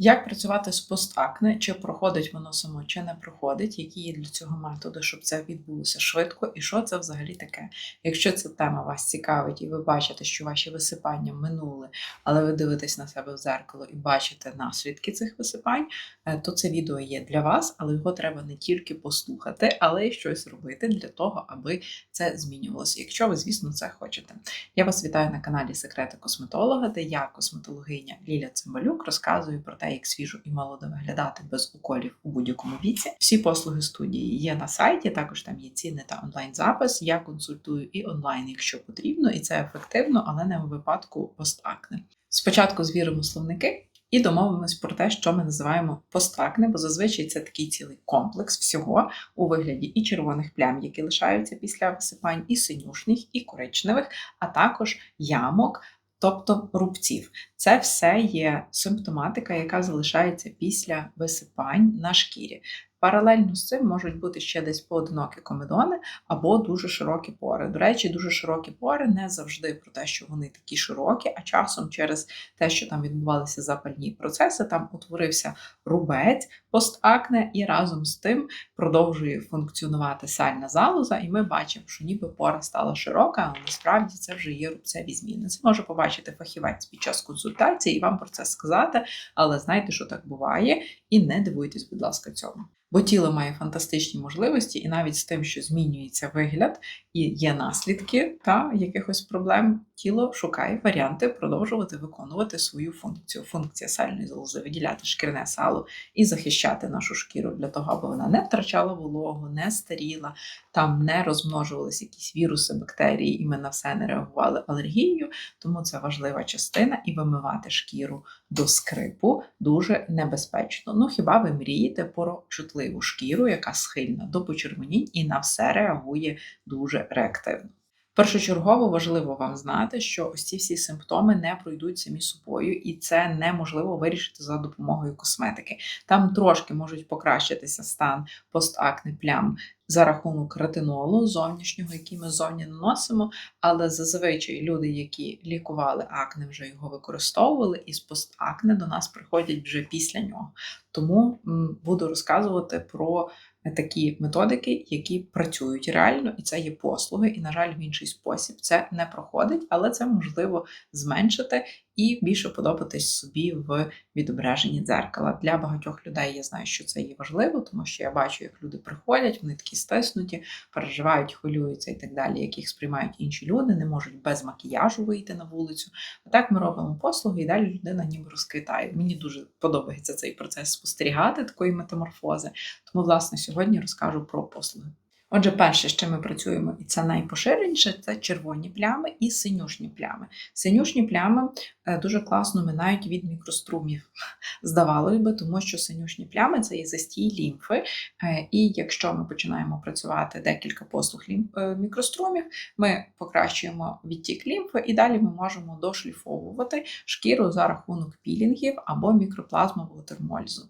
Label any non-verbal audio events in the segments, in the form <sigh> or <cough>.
Як працювати з постакне, чи проходить воно само, чи не проходить, які є для цього методи, щоб це відбулося швидко, і що це взагалі таке? Якщо ця тема вас цікавить, і ви бачите, що ваші висипання минули, але ви дивитесь на себе в зеркало і бачите наслідки цих висипань, е, то це відео є для вас, але його треба не тільки послухати, але й щось робити для того, аби це змінювалося. Якщо ви, звісно, це хочете. Я вас вітаю на каналі Секрети косметолога, де я, косметологиня Ліля Цимбалюк, розказую про те, як свіжо і молодо виглядати без уколів у будь-якому віці. Всі послуги студії є на сайті, також там є ціни та онлайн-запис. Я консультую і онлайн, якщо потрібно, і це ефективно, але не у випадку постакне. Спочатку звіримо словники. І домовимось про те, що ми називаємо постакне, бо зазвичай це такий цілий комплекс всього у вигляді і червоних плям, які лишаються після висипань, і синюшних, і коричневих, а також ямок, тобто рубців. Це все є симптоматика, яка залишається після висипань на шкірі. Паралельно з цим можуть бути ще десь поодинокі комедони або дуже широкі пори. До речі, дуже широкі пори не завжди про те, що вони такі широкі, а часом через те, що там відбувалися запальні процеси, там утворився рубець, постакне, і разом з тим продовжує функціонувати сальна залоза, і ми бачимо, що ніби пора стала широка, але насправді це вже є рубцеві зміни. Це може побачити фахівець під час консультації і вам про це сказати, але знайте, що так буває, і не дивуйтесь, будь ласка, цьому. Бо тіло має фантастичні можливості, і навіть з тим, що змінюється вигляд і є наслідки та якихось проблем, тіло шукає варіанти продовжувати виконувати свою функцію. Функція сальної залози виділяти шкірне сало і захищати нашу шкіру для того, аби вона не втрачала вологу, не старіла, там не розмножувалися якісь віруси, бактерії, і ми на все не реагували алергією. Тому це важлива частина, і вимивати шкіру до скрипу дуже небезпечно. Ну хіба ви мрієте про чутливу шкіру, яка схильна до почервонінь і на все реагує дуже реактивно? Першочергово важливо вам знати, що ось ці всі симптоми не пройдуть самі собою, і це неможливо вирішити за допомогою косметики. Там трошки можуть покращитися стан постакне плям за рахунок ретинолу зовнішнього, який ми зовні наносимо, але зазвичай люди, які лікували акне, вже його використовували, і з постакне до нас приходять вже після нього. Тому буду розказувати про такі методики, які працюють реально, і це є послуги. І, на жаль, в інший спосіб це не проходить, але це можливо зменшити і більше подобатись собі в відображенні дзеркала. Для багатьох людей я знаю, що це є важливо, тому що я бачу, як люди приходять, вони такі стиснуті, переживають, хвилюються і так далі, як їх сприймають інші люди, не можуть без макіяжу вийти на вулицю. А так ми робимо послуги, і далі людина ніби розквітає. Мені дуже подобається цей процес спостерігати такої метаморфози. Тому, власне, сьогодні розкажу про послуги. Отже, перше, з чим ми працюємо, і це найпоширеніше, це червоні плями і синюшні плями. Синюшні плями е, дуже класно минають від мікрострумів, <laughs> здавалося би, тому що синюшні плями це є застій лімфи. Е, і якщо ми починаємо працювати декілька послуг е, мікрострумів, ми покращуємо відтік лімфи, і далі ми можемо дошліфовувати шкіру за рахунок пілінгів або мікроплазмового термользу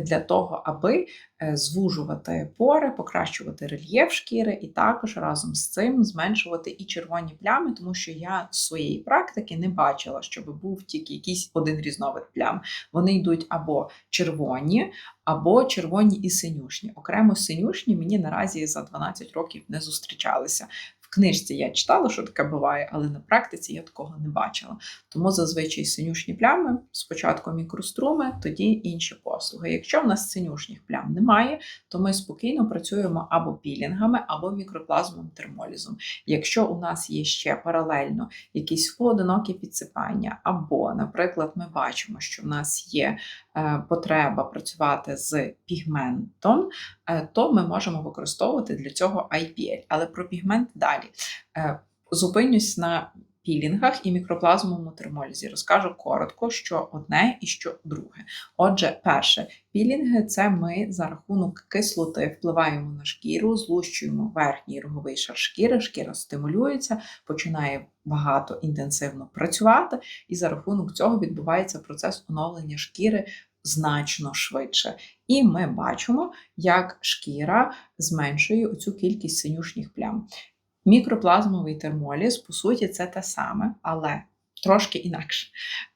для того, аби е, звужувати пори, покращувати рельєф шкіри, і також разом з цим зменшувати і червоні плями, тому що я своєї практики не бачила, щоб був тільки якийсь один різновид плям. Вони йдуть або червоні, або червоні і синюшні. Окремо синюшні мені наразі за 12 років не зустрічалися книжці я читала, що таке буває, але на практиці я такого не бачила. Тому зазвичай синюшні плями, спочатку мікроструми, тоді інші послуги. Якщо в нас синюшніх плям немає, то ми спокійно працюємо або пілінгами, або мікроплазмовим термолізом. Якщо у нас є ще паралельно якісь поодинокі підсипання, або, наприклад, ми бачимо, що в нас є потреба працювати з пігментом, е, то ми можемо використовувати для цього IPL. Але про пігмент далі. Е, зупинюсь на пілінгах і мікроплазмовому термолізі. Розкажу коротко, що одне і що друге. Отже, перше, пілінги це ми за рахунок кислоти впливаємо на шкіру, злущуємо верхній роговий шар шкіри, шкіра стимулюється, починає багато інтенсивно працювати, і за рахунок цього відбувається процес оновлення шкіри. Значно швидше. І ми бачимо, як шкіра зменшує оцю кількість синюшніх плям. Мікроплазмовий термоліз, по суті, це те саме, але трошки інакше.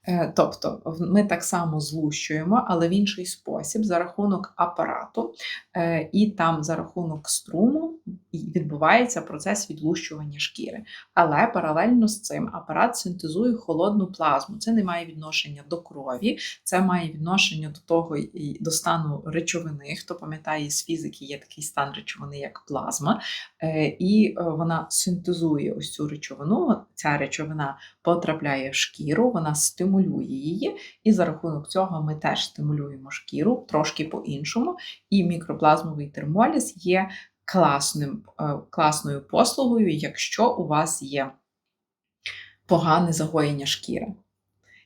Е, Тобто ми так само злущуємо, але в інший спосіб за рахунок апарату, е, і там за рахунок струму відбувається процес відлущування шкіри. Але паралельно з цим апарат синтезує холодну плазму. Це не має відношення до крові, це має відношення до того і до стану речовини. Хто пам'ятає з фізики, є такий стан речовини, як плазма, Е, і е, вона синтезує ось цю речовину. Ця речовина потрапляє в шкіру, вона стимулює її, і за рахунок цього ми теж стимулюємо шкіру трошки по-іншому. І мікроплазмовий термоліз є класним, е, класною послугою, якщо у вас є погане загоєння шкіри.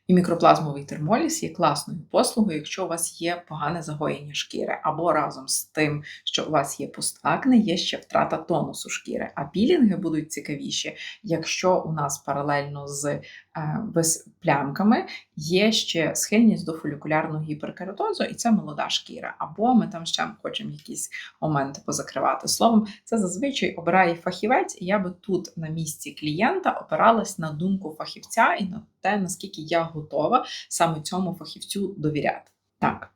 І мікроплазмовий термоліз є класною послугою, якщо у вас є погане загоєння шкіри, або разом з тим, що у вас є постакне, є ще втрата тонусу шкіри. А пілінги будуть цікавіші, якщо у нас паралельно з без плямками є ще схильність до фолікулярного гіперкератозу, і це молода шкіра. Або ми там ще хочемо якісь моменти позакривати. Словом, це зазвичай обирає фахівець, і я би тут на місці клієнта опиралась на думку фахівця і на те, наскільки я готова саме цьому фахівцю довіряти. Так,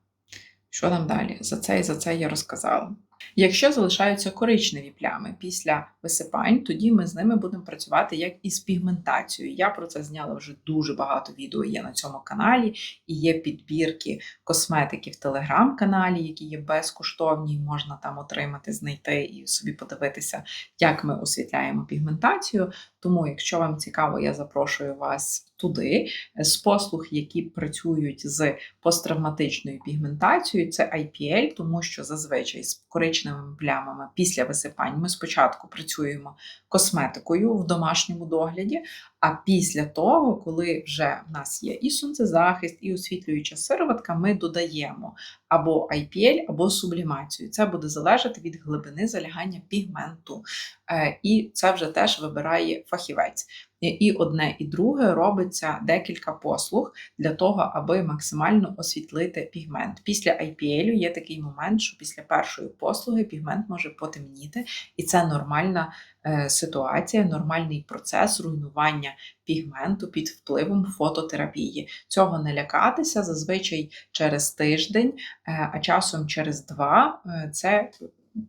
що там далі? За це і за це я розказала. Якщо залишаються коричневі плями після висипань, тоді ми з ними будемо працювати як із пігментацією. Я про це зняла вже дуже багато відео є на цьому каналі, і є підбірки косметики в телеграм-каналі, які є безкоштовні, можна там отримати, знайти і собі подивитися, як ми освітляємо пігментацію. Тому, якщо вам цікаво, я запрошую вас туди. З послуг, які працюють з посттравматичною пігментацією, це IPL, тому що зазвичай з коричневими плямами після висипань ми спочатку працюємо косметикою в домашньому догляді. А після того, коли вже в нас є і сонцезахист, і освітлююча сироватка, ми додаємо або IPL, або сублімацію. Це буде залежати від глибини залягання пігменту. Е, І це вже теж вибирає фахівець. І- одне, і друге робиться декілька послуг для того, аби максимально освітлити пігмент. Після IPL є такий момент, що після першої послуги пігмент може потемніти, і це нормальна е, ситуація, нормальний процес руйнування пігменту під впливом фототерапії. Цього не лякатися зазвичай через тиждень, е, а часом через два е, це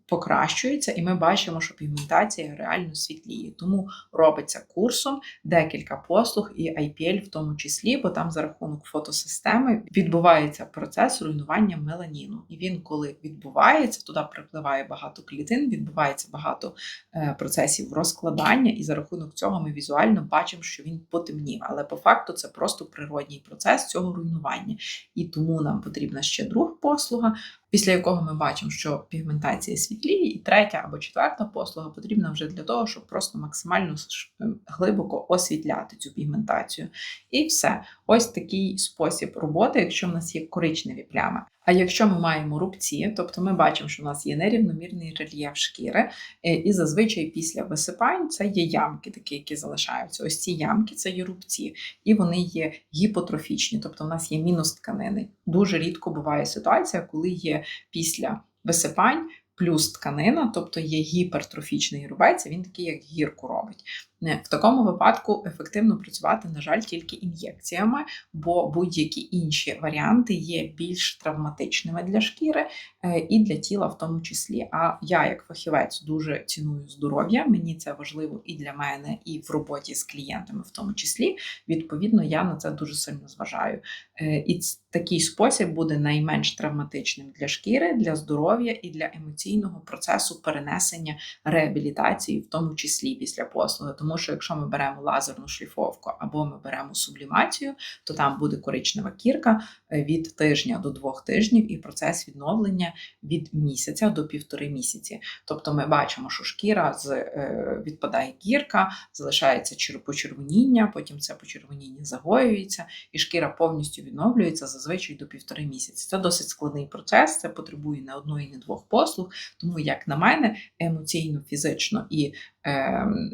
покращується, і ми бачимо, що пігментація реально світліє. Тому робиться курсом декілька послуг, і IPL в тому числі, бо там за рахунок фотосистеми відбувається процес руйнування меланіну. І він, коли відбувається, туди припливає багато клітин, відбувається багато е, процесів розкладання, і за рахунок цього ми візуально бачимо, що він потемнів. Але по факту це просто природній процес цього руйнування. І тому нам потрібна ще друга послуга, після якого ми бачимо, що пігментація світліє, і третя або четверта послуга потрібна вже для того, щоб просто максимально глибоко освітляти цю пігментацію. І все. Ось такий спосіб роботи, якщо в нас є коричневі плями. А якщо ми маємо рубці, тобто ми бачимо, що в нас є нерівномірний рельєф шкіри, е, і зазвичай після висипань це є ямки, такі, які залишаються. Ось ці ямки це є рубці, і вони є гіпотрофічні, тобто в нас є мінус тканини. Дуже рідко буває ситуація, коли є після висипань плюс тканина, тобто є гіпертрофічний рубець, він такий, як гірку робить. Не, В такому випадку ефективно працювати, на жаль, тільки ін'єкціями, бо будь-які інші варіанти є більш травматичними для шкіри е, і для тіла в тому числі. А я, як фахівець, дуже ціную здоров'я. Мені це важливо і для мене, і в роботі з клієнтами, в тому числі. Відповідно, я на це дуже сильно зважаю. Е, І такий спосіб буде найменш травматичним для шкіри, для здоров'я і для емоційного процесу перенесення реабілітації, в тому числі після послуги. Тому що якщо ми беремо лазерну шліфовку або ми беремо сублімацію, то там буде коричнева кірка е, від тижня до двох тижнів, і процес відновлення від місяця до півтори місяці. Тобто ми бачимо, що шкіра з е, відпадає кірка, залишається почервоніння, потім це почервоніння загоюється, і шкіра повністю відновлюється зазвичай до півтори місяці. Це досить складний процес, це потребує не одної, не двох послуг. Тому, як на мене, емоційно, фізично і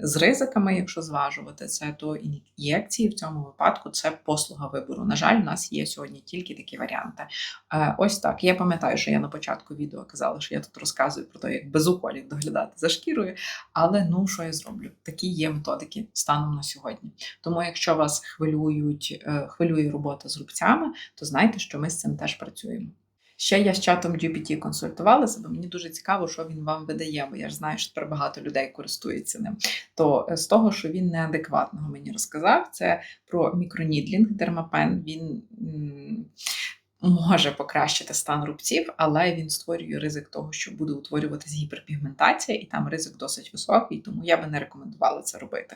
з ризиками, якщо зважувати це, то ін'єкції в цьому випадку це послуга вибору. На жаль, у нас є сьогодні тільки такі варіанти. Е, ось так. Я пам'ятаю, що я на початку відео казала, що я тут розказую про те, як без уколів доглядати за шкірою. Але ну що я зроблю? Такі є методики станом на сьогодні. Тому, якщо вас хвилюють, е, хвилює робота з рубцями, то знайте, що ми з цим теж працюємо. Ще я з чатом GPT консультувалася, бо мені дуже цікаво, що він вам видає, бо я ж знаю, що тепер багато людей користується ним. То е, з того, що він неадекватного мені розказав, це про мікронідлінг дермапен. Він може покращити стан рубців, але він створює ризик того, що буде утворюватись гіперпігментація, і там ризик досить високий, тому я би не рекомендувала це робити.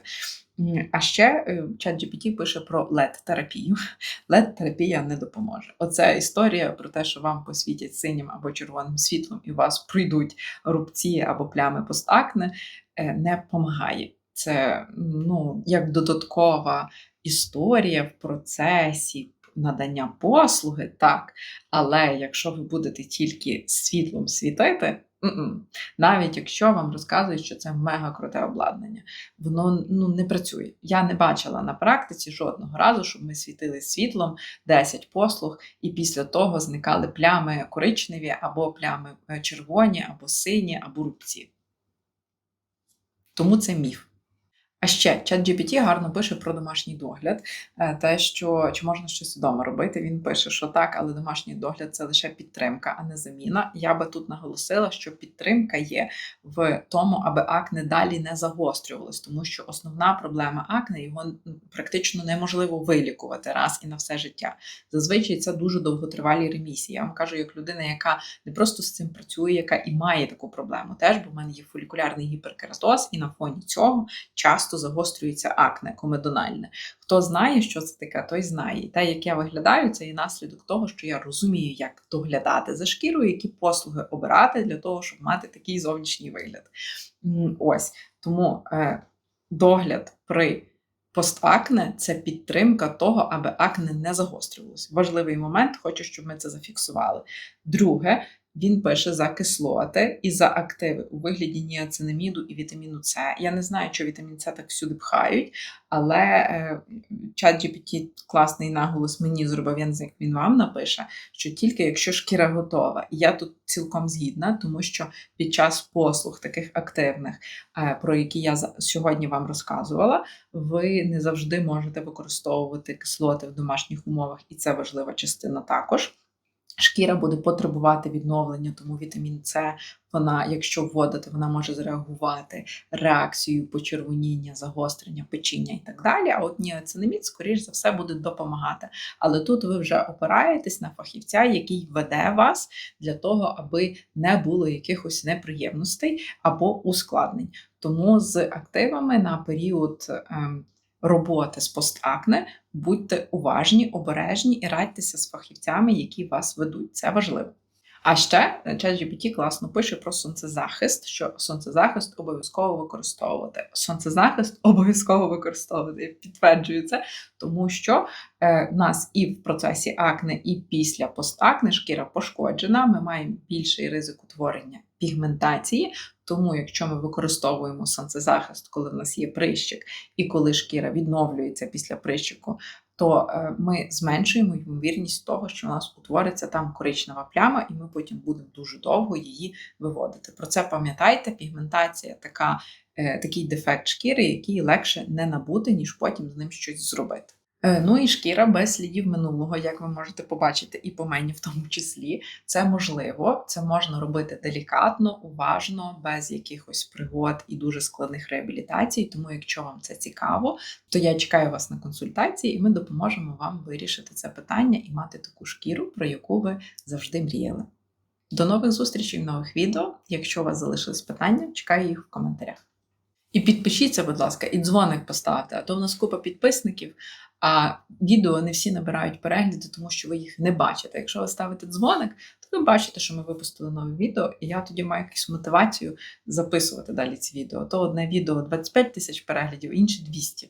А ще е, ChatGPT пише про LED-терапію. <laughs> LED-терапія не допоможе. Оце історія про те, що вам посвітять синім або червоним світлом, і у вас прийдуть рубці або плями постакне, е, не допомагає. Це ну, як додаткова історія в процесі надання послуги, так. Але якщо ви будете тільки світлом світити, м-м. навіть якщо вам розказують, що це мега круте обладнання, воно ну, не працює. Я не бачила на практиці жодного разу, щоб ми світили світлом 10 послуг, і після того зникали плями коричневі, або плями е, червоні, або сині, або рубці. Тому це міф. А ще ChatGPT гарно пише про домашній догляд, Е, те, що чи можна щось вдома робити. Він пише, що так, але домашній догляд це лише підтримка, а не заміна. Я би тут наголосила, що підтримка є в тому, аби акне далі не загострювалось, тому що основна проблема акне його практично неможливо вилікувати раз і на все життя. Зазвичай це дуже довготривалі ремісії. Я вам кажу, як людина, яка не просто з цим працює, яка і має таку проблему. Теж бо в мене є фолікулярний гіперкератоз, і на фоні цього часто загострюється акне комедональне. Хто знає, що це таке, той знає. І те, як я виглядаю, це є наслідок того, що я розумію, як доглядати за шкірою, які послуги обирати для того, щоб мати такий зовнішній вигляд. Ось тому е, догляд при постакне це підтримка того, аби акне не загострювалося. Важливий момент, хочу, щоб ми це зафіксували. Друге, він пише за кислоти і за активи у вигляді ніацинаміду і вітаміну С. Я не знаю, що вітамін С так всюди пхають, але е, чат GPT класний наголос мені зробив, я не знаю, як він вам напише, що тільки якщо шкіра готова. І я тут цілком згідна, тому що під час послуг таких активних, е, про які я сьогодні вам розказувала, ви не завжди можете використовувати кислоти в домашніх умовах, і це важлива частина також. Шкіра буде потребувати відновлення, тому вітамін С, вона, якщо вводити, вона може зреагувати реакцією почервоніння, загострення, печіння і так далі. А от ніацинамід, скоріш за все, буде допомагати. Але тут ви вже опираєтесь на фахівця, який веде вас для того, аби не було якихось неприємностей або ускладнень. Тому з активами на період ем, роботи з постакне будьте уважні, обережні і радьтеся з фахівцями, які вас ведуть. Це важливо. А ще ChatGPT класно пише про сонцезахист, що сонцезахист обов'язково використовувати. Сонцезахист <laughs> обов'язково використовувати. Я підтверджую це, тому що е, нас і в процесі акне, і після постакне шкіра пошкоджена. Ми маємо більший ризик утворення пігментації. Тому, якщо ми використовуємо сонцезахист, коли в нас є прищик, і коли шкіра відновлюється після прищику, то е, ми зменшуємо ймовірність того, що у нас утвориться там коричнева пляма, і ми потім будемо дуже довго її виводити. Про це пам'ятайте, пігментація така, е, такий дефект шкіри, який легше не набути, ніж потім з ним щось зробити. Е, Ну і шкіра без слідів минулого, як ви можете побачити, і по мені в тому числі. Це можливо, це можна робити делікатно, уважно, без якихось пригод і дуже складних реабілітацій. Тому, якщо вам це цікаво, то я чекаю вас на консультації, і ми допоможемо вам вирішити це питання і мати таку шкіру, про яку ви завжди мріяли. До нових зустрічей в нових відео. Якщо у вас залишились питання, чекаю їх в коментарях. І підпишіться, будь ласка, і дзвоник поставте, а то в нас купа підписників, а відео не всі набирають перегляди, тому що ви їх не бачите. Якщо ви ставите дзвоник, то ви бачите, що ми випустили нове відео, і я тоді маю якусь мотивацію записувати далі ці відео. То одне відео 25 тисяч переглядів, інше 200.